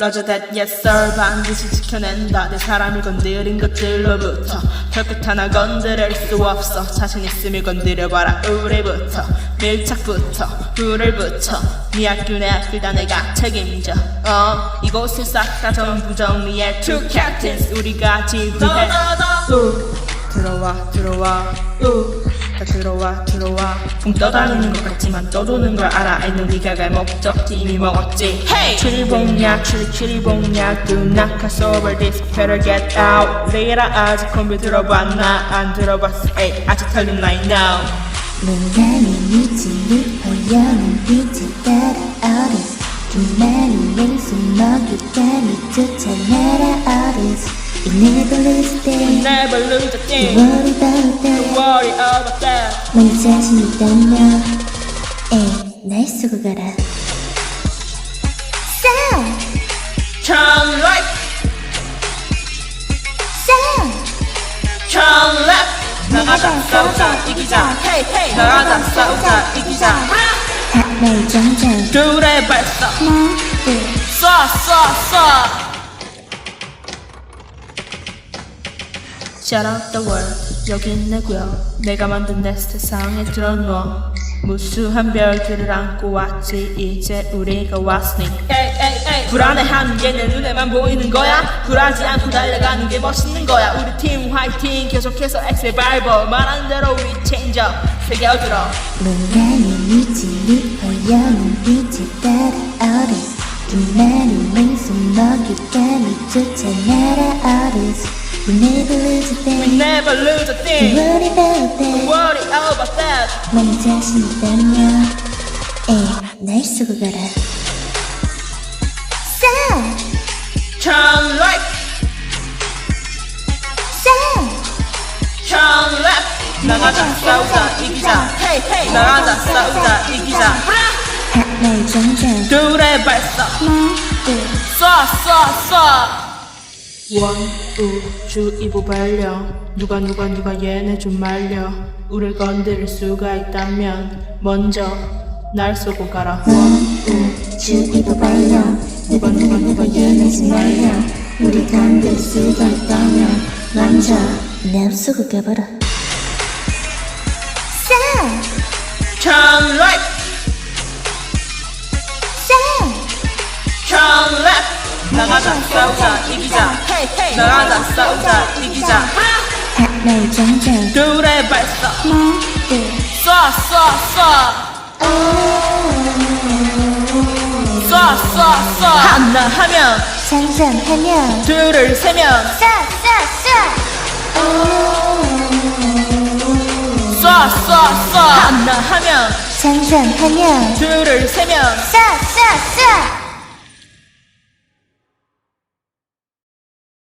Roger that yes sir 반드시 지켜낸다. 내 사람을 건드린 것들로부터 별끝 하나 건드릴 수 없어. 자신 있으면 건드려봐라 우리부터. 밀착부터 불을 붙여 네 학교 내 학교 다 내가 책임져. 어 이곳을 싹 다 전부 정리해. Two captains 우리가 지휘해. 우 들어와 들어와. 우다 들어와 들어와. 붕 떠다니는 것 같지만 떠도는 걸 알아. 알는 네가 갈 목적지 이미 먹었지. Hey! 출봉약 출 출봉약 Do not cross over this better get out. 레이라 아직 컴퓨터 들어봤나? 안 들어봤어. 에이 아직 털린 나이 now. 문간의 미치를 허연한 빛을 따라 어린. 두마리 맹수 먹잇감이 쫓아내라 어린. You never lose a day Never lose a Don't thing worry about Don't that worry about that 넌 자신 있다면 에이 날 쓰고 가라 Sound Turn right Sound Turn left 나가자 싸우자 이기자 Hey hey 나가자 싸우자 이기자 하나의 정장 둘의 발사 하나 둘 쏴 쏴 쏴 Shout out the world 여긴 내 구역 내가 만든 내 세상에 들어누워 무수한 별들을 안고 왔지. 이제 우리가 왔으니 불안해하는 게 내 눈에만 보이는 거야. 굴하지 않고 달려가는 게 멋있는 거야. 우리 팀 화이팅. 계속해서 엑셀 밟어 말하는 대로 up 세계 어들어 문간의 미치를 허연한 빛을 따라 어린. 두마리 맹수 먹잇감이 쫓아내라 어린 You never lose a We day never lose a Don't thing worry about that worry about that 넌 자신 있다면 에이 날 쓰고 가라 Sound Turn right Sound turn left 나가자 싸우자 이기자 Hey hey 나가자 싸우자 이기자 하나의 정장 둘의 발사 하나 둘 쏴 쏴 쏴 원우주 이부 발령 누가 누가 누가 얘네 좀 말려. 우릴 건드릴 수가 있다면 먼저 날 쏘고 가라. 원우주 이부 발령 누가 누가 누가 얘네 좀 말려. 우리 건들 수가 있다면 먼저 날 쏘고 가봐라. right! Sound 나가자 싸우자 이기자. 나가자 싸우자 이기자. 하나의 정장 둘의 발사. 쏴쏴쏴. 쏴쏴쏴. 하나 하면 장전하면 둘을 세면. 쏴쏴쏴 쏴쏴쏴. 하나 하면 장전하면 둘을 세면. 쏴쏴쏴